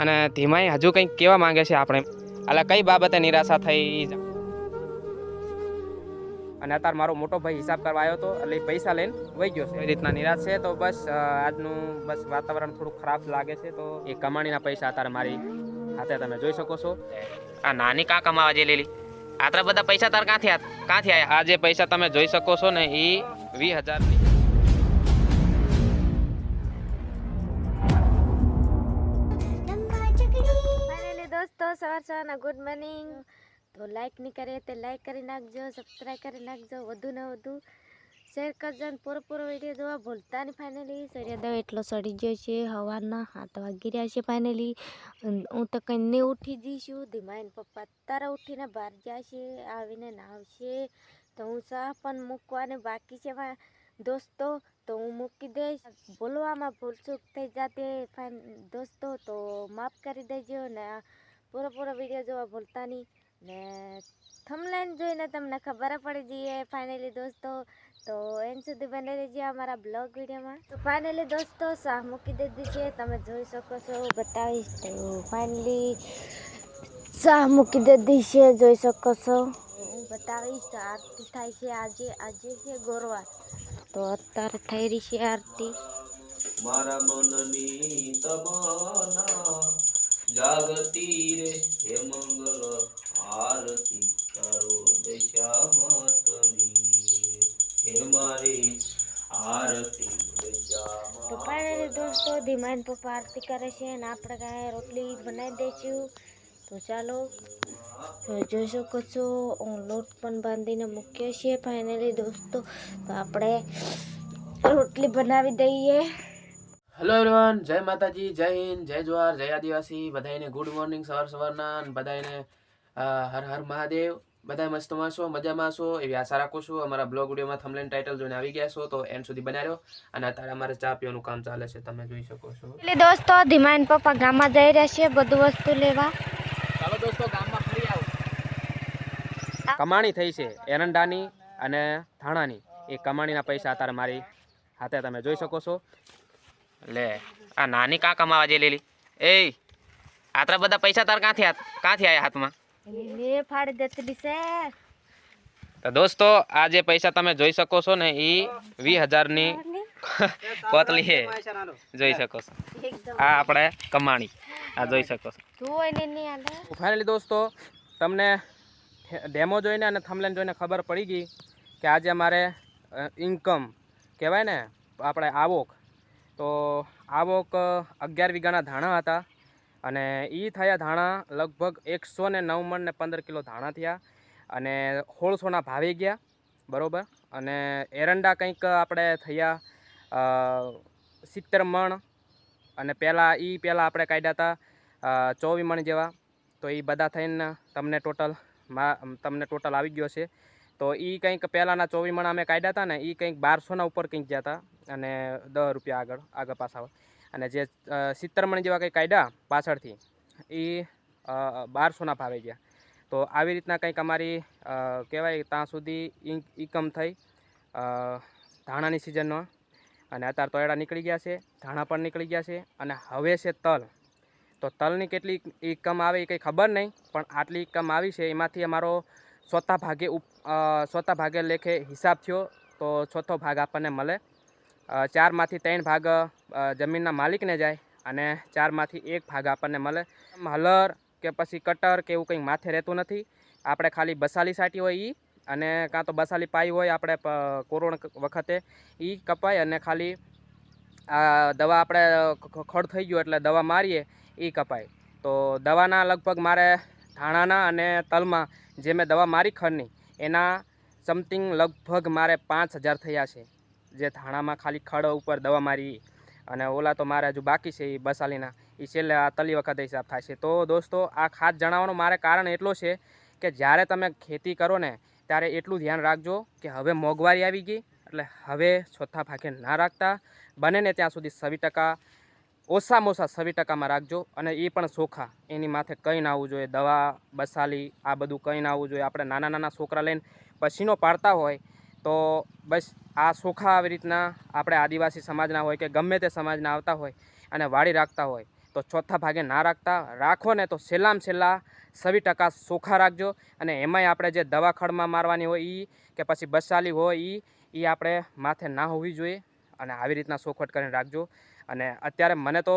અને ધીમાઈ હજુ કંઈક કેવા માંગે છે આપણે. એટલે કઈ બાબતે નિરાશા થઈ અને અત્યારે મારો મોટો ભાઈ હિસાબ કરવા આવ્યો હતો એટલે પૈસા લઈને વહી ગયો છે. એ રીતના નિરાશ છે તો બસ આજનું બસ વાતાવરણ થોડું ખરાબ લાગે છે તો એ કમાણીના પૈસા અત્યારે મારી હાથે તમે જોઈ શકો છો. આ નાની કાં કમાવા જે લેલી? આટલા બધા પૈસા તાર ક્યાંથી ક્યાંથી આવ્યા આ જે પૈસા તમે જોઈ શકો છો ને એ વીસ હજારની સવાર સવારના ગુડ મોર્નિંગ તો લાઈક નહીં કરે તે લાઈક કરી નાખજો સબસ્ક્રાઈબ કરી નાખજો વધુ ને વધુ. શેર કરજો અને પૂરો પૂરો વીડિયો જોવા ભૂલતા નહીં ફાઇનલી સૂર્યોદય એટલો સડી ગયો છે હવાના હાથ વાગી રહ્યા છે ફાઇનલી હું તો કંઈ ઉઠી જઈશું ધીમાઈન પપ્પા તારા ઉઠીને બહાર જશે આવીને નાવશે. તો હું ચા પણ મૂકવાને બાકી છે દોસ્તો. તો હું મૂકી દઈશ. બોલવામાં ભૂલચૂક થઈ જતી. દોસ્તો તો માફ કરી દેજો ને પૂરો પૂરો વીડિયો જોવા ભૂલતા નહીં. ને થમલાઈન જોઈને તમને ખબર પડી જઈએ ફાઇનલી દોસ્તો. તો એન સુધી બને રહેજો અમારા બ્લોગ વિડીયોમાં. તો ફાઇનલી દોસ્તો શાહ મૂકી દીધી છે તમે જોઈ શકો છો, બતાવીશ તો ફાઇનલી શાહ મૂકી દીધી છે જોઈ શકો છો. હું બતાવીશ તો આરતી થાય છે આજે આજે છે ગોરવાર. તો અત્યારે થઈ રહી છે આરતી. મારા મનની તમના જાગતી રે, હે મંગલ આરતી માતની હે મારી આરતી પપ્પા દોસ્તો ધીમાન પપ્પા આરતી કરે છે અને આપણે કાંઈ રોટલી બનાવી દઈશું. તો ચાલો જોઈ શકો છો લોટ પણ બાંધીને મૂક્યો છે ફાઇનલી દોસ્તો. તો આપણે રોટલી બનાવી દઈએ. હેલો એવરીવન જય માતાજી જય હિન્દ જય જવાહર જય આદિવાસી બધાને ગુડ મોર્નિંગ સવાર સવારના અને બધાને હર હર મહાદેવ. બધા મસ્તમાં છો મજામાં છો? એવી આશા રાખું છું અમારા બ્લોગ વિડીયોમાં થમલેન ટાઇટલ જોઈને આવી ગયા છો તો એન્ડ સુધી બનાવ્યો રહ્યો અને અત્યારે અમારે ચા પીવાનું કામ ચાલે છે તમે જોઈ શકો છો. એટલે દોસ્તો ધીમાન પપ્પા ગામમાં જઈ રહ્યા છે બધું વસ્તુ લેવા. ચાલો દોસ્તો ગામમાં ફરી આવો. કમાણી થઈ છે એરંડાની અને ધાણાની એ કમાણીના પૈસા અત્યારે મારી હાથે તમે જોઈ શકો છો. લે આ નાની કાં કમાવા જે લેલી? એ આટલા બધા પૈસા તાર ક્યાંથી ક્યાંથી આવ્યા હાથમાં? લે ફાડી દેતલી છે. તો દોસ્તો આ જે પૈસા તમે જોઈ શકો છો ને એ વીસ હજારની કોતલી છે. જોઈ શકો છો. આ આપણે કમાણી. આ જોઈ શકો છો. ફાઇનલી દોસ્તો તમને ડેમો જોઈને અને થમલેન જોઈને ખબર પડી ગઈ કે આજે અમારે ઇન્કમ કહેવાય ને આપણે આવક તો આવક અગિયાર વીઘાના ધાણા હતા અને એ થયા ધાણા લગભગ એકસો ને નવ મણ ને પંદર કિલો ધાણા થયા અને સોળસોના ભાવે ગયા, બરાબર? અને એરંડા કંઈક આપણે થયા સિત્તેર મણ અને પહેલાં એ પહેલાં આપણે કાઢ્યા હતા ચોવી મણ જેવા. તો એ બધા થઈને તમને ટોટલ તમને ટોટલ આવી ગયો છે. તો એ કંઈક પહેલાંના ચોવી મણ અમે કાઢ્યા હતા ને એ કંઈક બારસોના ઉપર કંઈક ગયા હતા અને દસ રૂપિયા આગળ આગળ પાછા અને જે સિત્તરમણ જેવા કંઈક કાયદા પાછળથી એ બારસોના ભાવે ગયા. તો આવી રીતના કંઈક અમારી કહેવાય ત્યાં સુધી ઇન્કમ થઈ. ધાણાની સિઝનનો. અને અત્યારે તોયડા નીકળી ગયા છે, ધાણા પણ નીકળી ગયા છે, અને હવે છે તલ. તો તલની કેટલી ઇન્કમ આવે એ કંઈ ખબર નહીં, પણ આટલી ઇન્કમ આવી છે, એમાંથી અમારો ચોથા ભાગે ચોથા ભાગે લેખે હિસાબ થયો, તો ચોથો ભાગ આપણને મળે. ચારમાંથી ત્રણ ભાગ જમીનના માલિકને જાય અને ચારમાંથી એક ભાગ આપણને મળે. હલર કે પછી કટર કે એવું કંઈ માથે રહેતું નથી. આપણે ખાલી બસાલી સાટી હોય એ અને કાં તો બસાલી પાઈ હોય આપણે કોરોણ વખતે એ કપાય અને ખાલી આ દવા આપણે ખડ થઈ ગયું એટલે દવા મારીએ એ કપાય. તો દવાના લગભગ મારે ધાણાના અને તલમાં જે મેં દવા મારી ખડની એના સમથિંગ લગભગ મારે પાંચ હજાર થયા છે. જે ધાણામાં ખાલી ખડ ઉપર દવા મારી અને ઓલા તો મારે હજુ બાકી છે એ બસાલીના. એ છેલ્લે આ તલી વખતે હિસાબ થાય છે. તો દોસ્તો, આ ખાસ જણાવવાનું મારે કારણ એટલો છે કે જ્યારે તમે ખેતી કરો ને, ત્યારે એટલું ધ્યાન રાખજો કે હવે મોંઘવારી આવી ગઈ, એટલે હવે છોથા ફાંકે ના રાખતા. બને ને ત્યાં સુધી સવી ટકા ઓછામાં ઓછા સવી ટકામાં રાખજો અને એ પણ ચોખા એની માથે કંઈ ના આવવું જોઈએ. દવા, બસાલી, આ બધું કંઈ ના આવવું જોઈએ. આપણે નાના નાના છોકરા લઈને પસીનો પાડતા હોય તો બસ આ સોખા આવી રીતના આપણે આદિવાસી સમાજના હોય કે ગમે તે સમાજના આવતા હોય અને વાળી રાખતા હોય, તો ચોથા ભાગે ના રાખતા, રાખો ને તો છેલ્લામાં છેલ્લા સવી ટકા સોખા રાખજો. અને એમાંય આપણે જે દવાખડમાં મારવાની હોય એ કે પછી બસાલી હોય એ એ આપણે માથે ના હોવી જોઈએ અને આવી રીતના સોખટ કરીને રાખજો. અને અત્યારે મને તો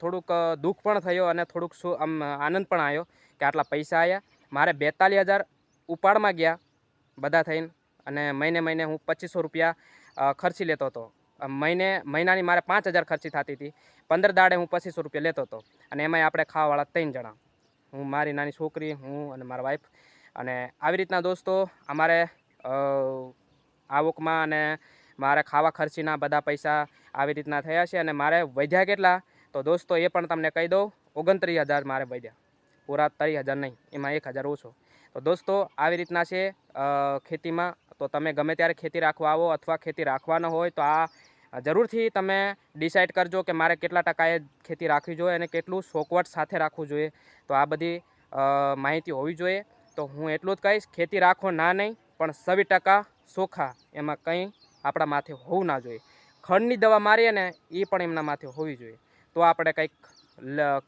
થોડુંક દુઃખ પણ થયો અને થોડુંક શું આમ, આનંદ પણ આવ્યો કે આટલા પૈસા આવ્યા મારે બેતાલીસ હજાર ઉપાડમાં ગયા બધા થઈને. અને મહિને મહિને હું પચીસો રૂપિયા ખર્ચી લેતો હતો. મહિને, મહિનાની મારે પાંચ હજાર ખર્ચી થતી હતી. પંદર દાડે હું પચીસો રૂપિયા લેતો હતો. અને એમાંય આપણે ખાવાવાળા ત્રણ જણા. હું, મારી નાની છોકરી, હું અને મારા વાઈફ અને આવી રીતના દોસ્તો, અમારે આવકમાં અને મારે ખાવા ખર્ચીના બધા પૈસા આવી રીતના થયા છે. અને મારે વધ્યા કેટલા? તો દોસ્તો, એ પણ તમને કહી દઉં. ઓગણત્રીસ હજાર મારે વધ્યા. પૂરા ત્રીસ હજાર નહીં. એમાં એક હજાર ઓછો. તો દોસ્તો, આવી રીતના છે ખેતીમાં. તો તમે ગમે ત્યારે ખેતી રાખવા આવો અથવા ખેતી રાખવાનો હોય તો આ જરૂરથી તમે ડિસાઇડ કરજો કે મારે કેટલા ટકાએ ખેતી રાખવી જોઈએ અને કેટલું સોકવટ સાથે રાખવું જોઈએ. તો આ બધી માહિતી હોવી જોઈએ. તો હું એટલું જ કહીશ, ખેતી રાખો ના નહીં, પણ સવી ટકા સોખા એમાં કંઈ આપણા માથે હોવું ના જોઈએ. ખંડની દવા મારીએ ને એ પણ એમના માથે હોવી જોઈએ. તો આપણે કંઈક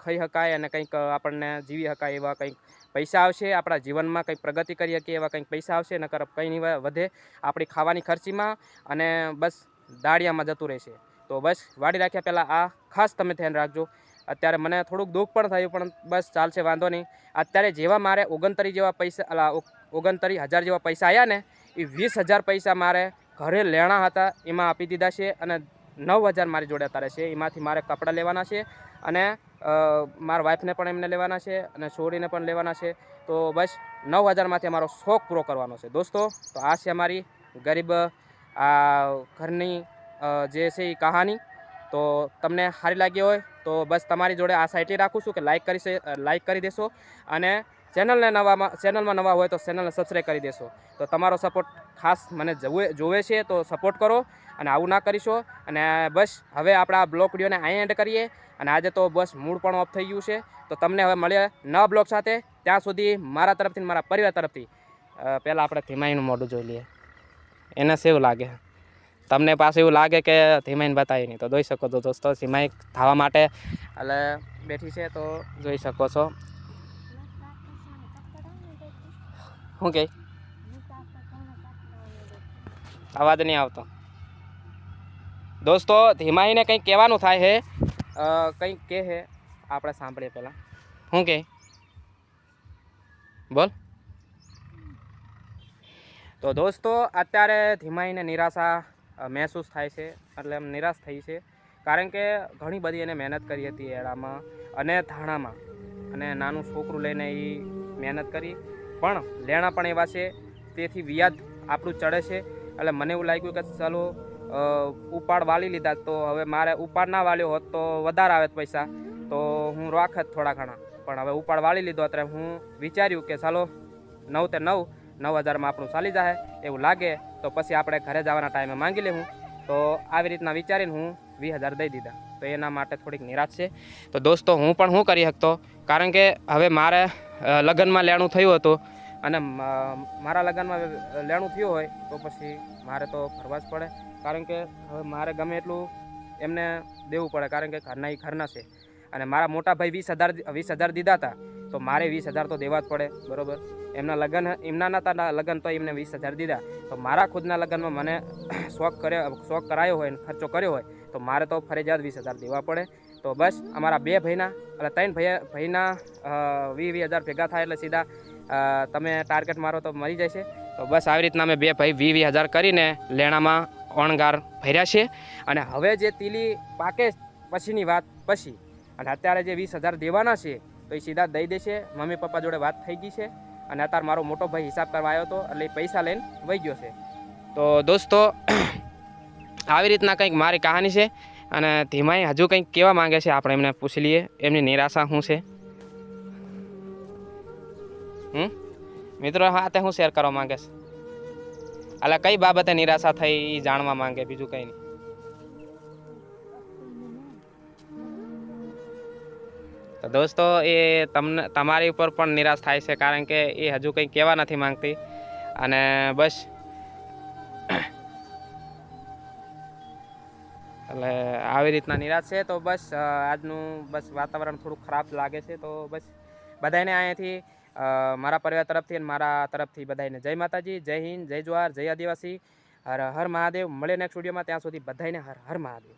ખાઈ શકાય અને કંઈક આપણને જીવી શકાય એવા કંઈક પૈસા આવશે, આપણા જીવનમાં કંઈક પ્રગતિ કરી શકીએ એવા કંઈક પૈસા આવશે, નકર કંઈ નહીં વધે આપણી ખાવાની ખર્ચીમાં અને બસ દાળિયામાં જતું રહેશે. તો બસ વાડી રાખ્યા પહેલાં આ ખાસ તમે ધ્યાન રાખજો. અત્યારે મને થોડુંક દુઃખ પણ થયું, પણ બસ ચાલશે, વાંધો નહીં. અત્યારે જેવા મારે ઓગણતરી જેવા પૈસા ઓગણતરી હજાર જેવા પૈસા આવ્યા ને એ વીસ હજાર પૈસા મારે ઘરે લેણા હતા, એમાં આપી દીધા છે અને નવ હજાર મારી જોડે અત્યારે છે. એમાંથી મારે કપડાં લેવાના છે અને મારા વાઈફને પણ એમને લેવાના છે અને છોડીને પણ લેવાના છે. તો બસ નવ હજારમાંથી અમારો શોખ પૂરો કરવાનો છે. દોસ્તો, તો આ છે અમારી ગરીબ, આ, ઘરની જે છે એ કહાની. તો તમને સારી લાગી હોય તો બસ તમારી જોડે આ સાઇટે રાખું છું કે લાઈક કરી લાઇક કરી દેશો અને ચેનલને નવામાં ચેનલમાં નવા હોય તો ચેનલને સબસ્ક્રાઈબ કરી દેશો. તો તમારો સપોર્ટ ખાસ મને જોવે જોવે છે તો સપોર્ટ કરો અને આવું ના કરીશો. અને બસ, હવે આપણા બ્લોક વિડીયોને અહીં એન્ડ કરીએ. અને આજે તો બસ મૂડ પણ ઓફ થઈ ગયું છે. તો તમને હવે મળીએ નવા બ્લોક સાથે. ત્યાં સુધી મારા તરફથી મારા પરિવાર તરફથી. પહેલાં આપણે ધીમાઈનું મોઢું જોઈ લઈએ. એને કેવું લાગે? તમને પાસે એવું લાગે કે ધીમાઈને બતાવી નહીં. તો જોઈ શકો છો દોસ્તો, ધીમાઈ થવા માટે. એટલે બેઠી છે તો જોઈ શકો છો. શું કહે અવાજ નહીં આવતો. દોસ્તો, ધીમાઈને કંઈક કહેવાનું થાય છે કંઈક કહે છે આપણે સાંભળીએ પહેલાં. શું કહે બોલ. તો દોસ્તો, અત્યારે ધીમાઈને નિરાશા મહેસૂસ થાય છે. એટલે એમ નિરાશ થઈ છે. કારણ કે ઘણી બધી એને મહેનત કરી હતી એડામાં અને ધાણામાં. અને નાનું છોકરું લઈને એ મહેનત કરી. પણ લેણા પણ એવા છે. તેથી વ્યાજ આપણું ચડે છે. એટલે મને એવું લાગ્યું કે ચાલો ઉપાડ વાળી લીધા તો હવે મારે ઉપાડ ના વાળ્યો હોત તો વધારે આવે પૈસા. તો હું રાખત થોડા ઘણા. પણ હવે ઉપાડ વાળી લીધો અત્યારે હું વિચાર્યું કે ચાલો, નવ તે નવ નવ હજારમાં આપણું ચાલી જાય એવું લાગે તો પછી આપણે ઘરે જવાના ટાઈમે માંગી લેવું. તો આવી રીતના વિચારીને હું વીસ હજાર દઈ દીધા. તો એના માટે થોડીક નિરાશ છે. તો દોસ્તો, હું પણ શું કરી શકતો. કારણ કે હવે મારે લગ્નમાં લેણું થયું હતું. અને મારા લગ્નમાં લેણું થયું હોય તો પછી મારે તો ભરવા જ પડે. કારણ કે હવે મારે ગમે એટલું એમને દેવું પડે, કારણ કે ઘરના એ ઘરના છે. અને મારા મોટા ભાઈ વીસ હજાર વીસ હજાર દીધા હતા, તો મારે વીસ હજાર તો દેવા જ પડે, બરાબર? એમના લગ્ન, એમના હતા ના લગ્ન તો એમને વીસ હજાર દીધા. તો મારા ખુદના લગ્નમાં મને શોખ કર્યો શોખ કરાયો હોય ખર્ચો કર્યો હોય, તો મારે તો ફરજિયાત વીસ હજાર દેવા પડે. તો બસ, અમારા બે ભાઈના, એટલે ત્રણ ભાઈ, ભાઈના વીસ વીસ હજાર ભેગા થાય એટલે સીધા તમે ટાર્ગેટ મારો તો મરી જશે. તો બસ આવી રીતના અમે બે ભાઈ વી વી હજાર કરીને લેણામાં ઓણગાર ભર્યા છે. અને હવે જે તીલી પાકે પછીની વાત પછી. અને અત્યારે જે વીસ હજાર દેવાના છે, તો એ સીધા દઈ દેશે. મમ્મી પપ્પા જોડે વાત થઈ ગઈ છે. અને અત્યારે મારો મોટો ભાઈ હિસાબ કરવા આવ્યો હતો એટલે પૈસા લઈને વહી ગયો છે. તો દોસ્તો, આવી રીતના કંઈક મારી કહાની છે. અને ધીમાઈ હજુ કંઈક કહેવા માંગે છે, આપણે એમને પૂછી લઈએ. એમની નિરાશા શું છે? હમ? મિત્રો, હા, તે હું શેર કરવા માંગે છે. એટલે કઈ બાબતે નિરાશા થઈ એ જાણવા માંગે, બીજું કંઈ નહીં. તો દોસ્તો, એ તમને, તમારી ઉપર પણ નિરાશ થાય છે, કારણ કે એ હજુ કંઈ કહેવા નથી માંગતી. અને બસ. એટલે આવી રીતના નિરાશ છે, તો બસ આજનું બસ વાતાવરણ થોડું ખરાબ લાગે છે, તો બસ. બધાને અહીંયાથી મારા પરિવાર તરફથી અને મારા તરફથી બધાને જય માતાજી, જય હિન્દ, જય જવાહર જય આદિવાસી. હર હર મહાદેવ. મળે નેક્સ્ટ વિડીયોમાં ત્યાં સુધી બધાને હર હર મહાદેવ.